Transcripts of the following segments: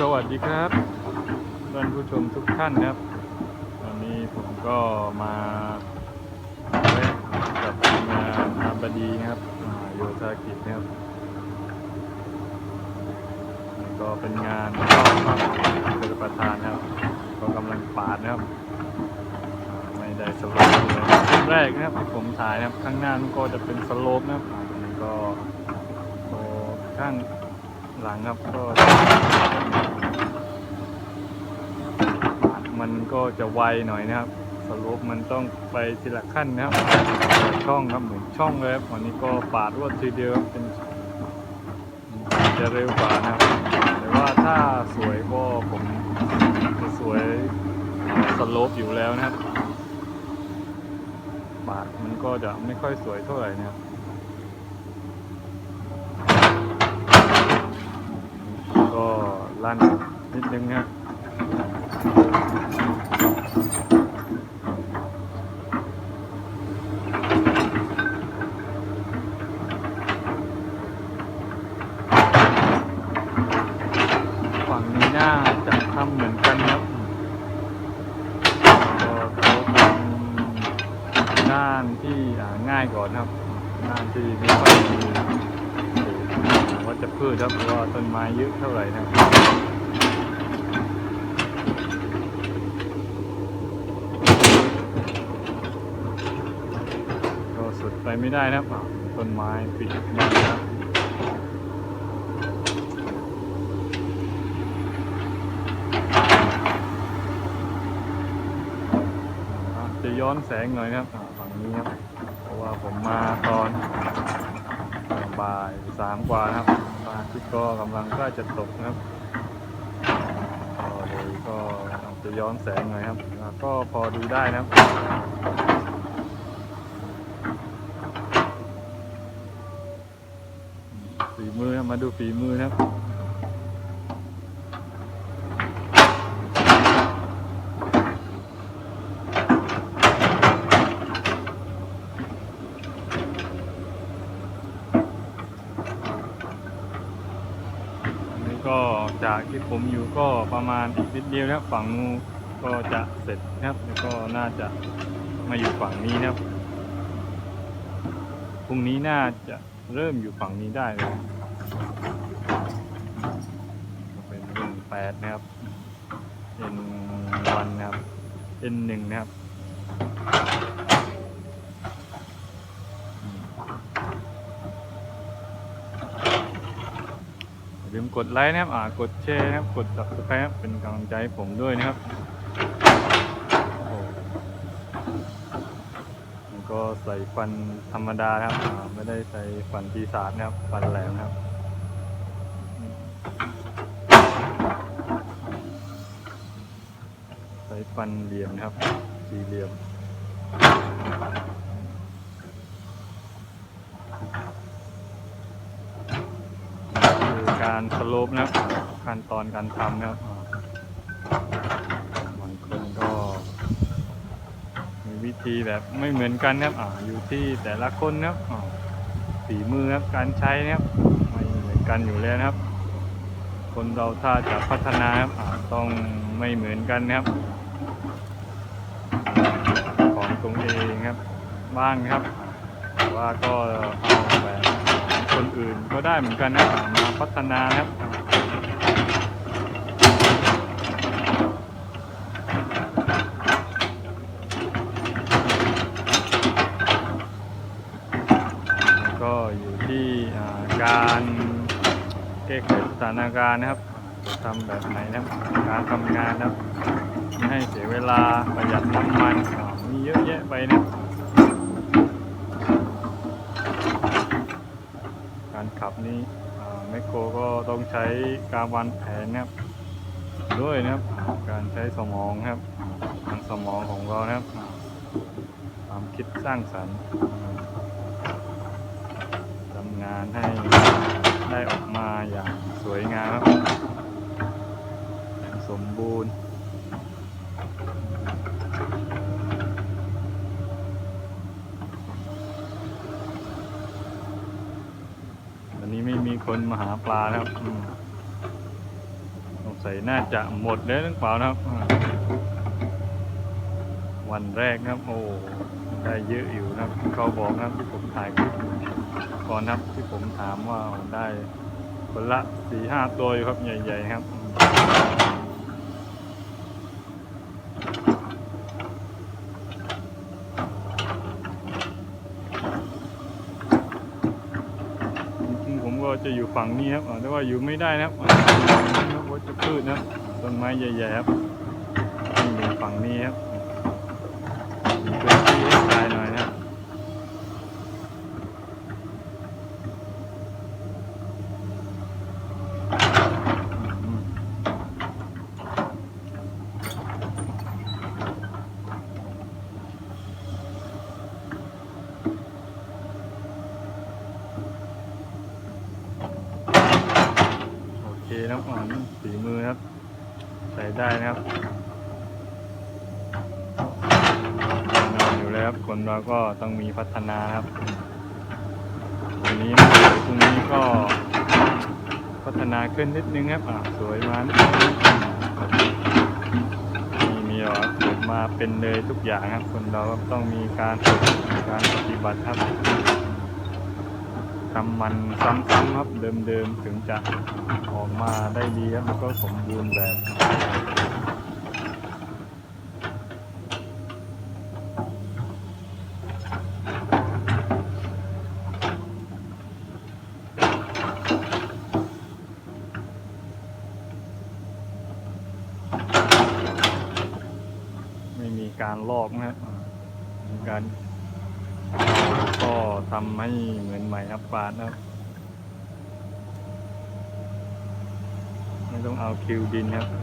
สวัสดีครับท่านผู้ชมทุกท่านครับวันนี้ผมก็มาแวะกับทีมงานอาบดีครับโยธากิจครับก็เป็นงานเข้าครับเป็นประธานครับ ก็กำลังปาดนะครับ ไม่ได้สโลปเลยจุดแรกนะครับที่ผมถ่ายนะครับ ข้างหน้ามันก็จะเป็นสโลปนะครับอ่านนี้ก็ข้าง หลังครับก็ มันก็จะไวหน่อยนะครับสรุปมันต้องไปทีละขั้นนะครับช่องครับเหมือนช่องเลยครับวันนี้ก็ปาดรวดทีเดียวเป็นจะเร็วกว่านะครับแต่ว่าถ้าสวยก็ผมจะสวยสโลปอยู่แล้วนะครับปาดมันก็จะไม่ค่อยสวยเท่าไหร่นะครับ ก็ ลั่นนิดนึงนะครับฝั่งนี้น่าจะทำเหมือนกันครับก็เขาเป็นน่านที่ง่ายก่อนครับน่านที่ไม่ค่อยมี วัชพืชครับเพราะว่าต้นไม้เยอะเท่าไหร่นะครับก็สุดไปไม่ได้นะครับต้นไม้ปิดบังนะครับจะย้อนแสงหน่อยนะครับฝั่งนี้ครับ เพราะว่าผมมาตอน บ่ายสามกว่านะครับพระอาทิตย์ก็กำลังใกล้จะตกนะครับก็เลยก็จะย้อนแสงหน่อยครับ ก็พอดูได้นะครับฝีมือมาดูฝีมือนะครับ อันนี้ก็ จากที่ผมอยู่ก็ประมาณอีกนิดเดียวนะฝั่งนู้นก็จะเสร็จนะครับ แล้วก็น่าจะมาอยู่ฝั่งนี้นะครับพรุ่งนี้น่าจะเริ่มอยู่ฝั่งนี้ได้เลยเป็นรุ่นแปดนะครับ N วันนะครับ N หนึ่งนะครับอืม อย่า ลืมกดไลค์นะครับ อ่ากดแชร์นะครับ กด subscribe ครับเป็นกำลังใจให้ผมด้วยนะครับโอ้โหมันก็ใส่ฟันธรรมดาครับ ไม่ได้ใส่ฟันปีศาจนะครับ ฟันแหลมครับใส่ฟันเหลี่ยมนะครับ สี่เหลี่ยม คือ การสโลปนะขั้นตอนการทำนะบาบางคนก็มีวิธีแบบไม่เหมือนกันนะครับอ่าอยู่ที่แต่ละคนนะครับอ่าฝีมือครับการใช้นะครับไม่เหมือนกันอยู่แล้วนะครับ คนเราถ้าจะพัฒนาครับต้องไม่เหมือนกันนะครับ ของตรงเองครับบ้างครับแต่ว่าก็เอาแบบ คนอื่นก็ได้เหมือนกันนะมาพัฒนานะครับแล้วก็อยู่ที่การแก้ไขสถานการณ์นะครับทำแบบไหนนะครับการทำงานนะครับไม่ให้เสียเวลาประหยัดน้ำมันมีเยอะแยะไปนะ ขับนี้อ่แมคโครก็ต้องใช้การวางแผนนะครับ ด้วยนะครับ การใช้สมองครับทางสมองของเรานะครับ ความคิดสร้างสรรค์ทำงานให้ได้ออกมาอย่างสวยงามครับอย่างสมบูรณ์ วันนี้ไม่มี คนมาหาปลาครับสงสัยน่าจะหมดแล้วหรือเปล่านะครับ วันแรกครับ โอ้ได้เยอะอยู่นะเขาบอกนะที่ผมถ่ายคลิปก่อนครับที่ผมถามว่าได้คนละสี่ห้าตัวอยู่ครับใหญ่ ๆ ครับ จริงๆผมก็ จะอยู่ฝั่งนี้ครับอ่าแต่ว่าอยู่ไม่ได้นะครับอ่าวัชพืชนะต้นไม้ใหญ่ๆครับต้องอยู่ฝั่งนี้ครับมีพื้นที่ให้ตายหน่อยนะครับอืมโอเคนะครับอ่อน ฝีมือครับใช้ได้นะครับแน่นอนอยู่แล้วครับคนเราก็ต้องมีพัฒนาครับวันนี้มาถึงตรงนี้ก็พัฒนาขึ้นนิดนึงครับอะสวยมานิดนึงนี่มีหรอเกิดมาเป็นเลยทุกอย่างครับ คนเราก็ต้องมีการฝึกการปฏิบัติครับ ทำมันซ้ำๆครับเดิมๆถึงจะออกมาได้ดีครับแล้วก็สมบูรณ์แบบไม่มีการลอกนะครับการ ทำให้เหมือนใหม่ครับปาดนะครับไม่ต้องเอาคิวดินครับ น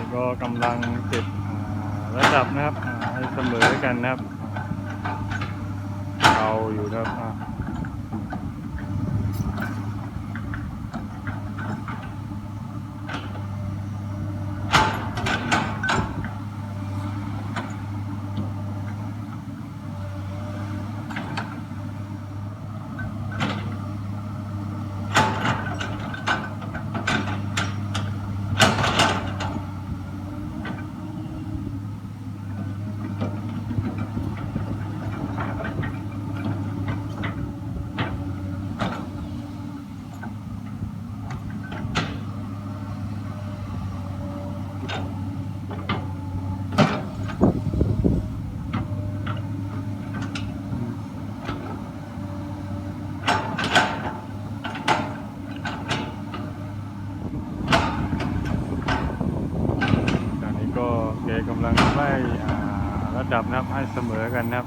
ี่ ก็กำลังเก็บระดับนะครับให้เสมอกันนะครับ เอาอยู่นะครับำลังไล่ระดับนะครับให้เสมอกันนะครับ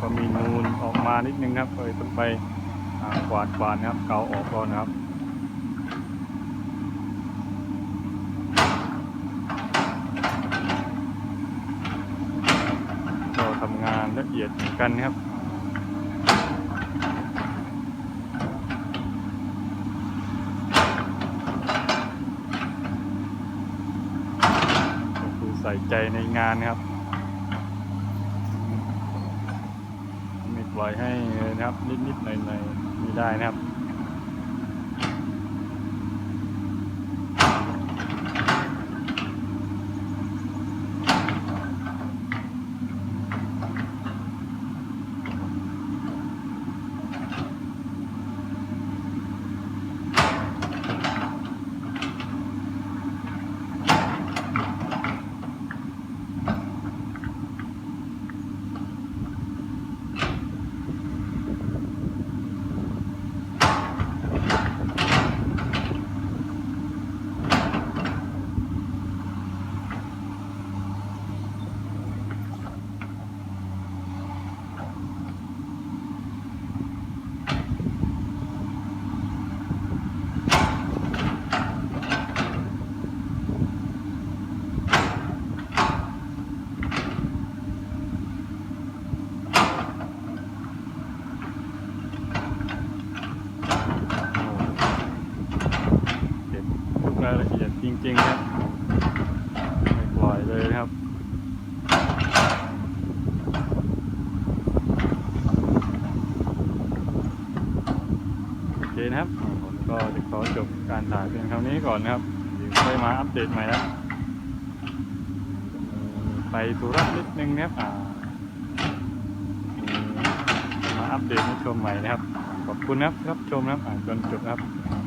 ก็มีนูนออกมานิดนึงครับเลยต้องไปกวาดกวาดนะครับเกาออกก่อนนะครับก็ทำงานละเอียดเหมือนกันนะครับ ก็คือ ใจในงานครับ ไม่ปล่อยให้นะครับนิดๆหน่อยๆมีได้นะครับ อ ละเอียดจริงๆครับไม่ปล่อยเลยนะครับโอเคนะครับผมก็จะขอจบการถ่ายเพียงเท่านี้ก่อนนะครับเดี๋ยวค่อยมาอัปเดตใหม่แล้วไปธุระนิดนึงนะครับอ่ามาอัปเดตให้ชมใหม่นะครับ ขอบคุณนะครับรับชมนะครับจนจบนะครับ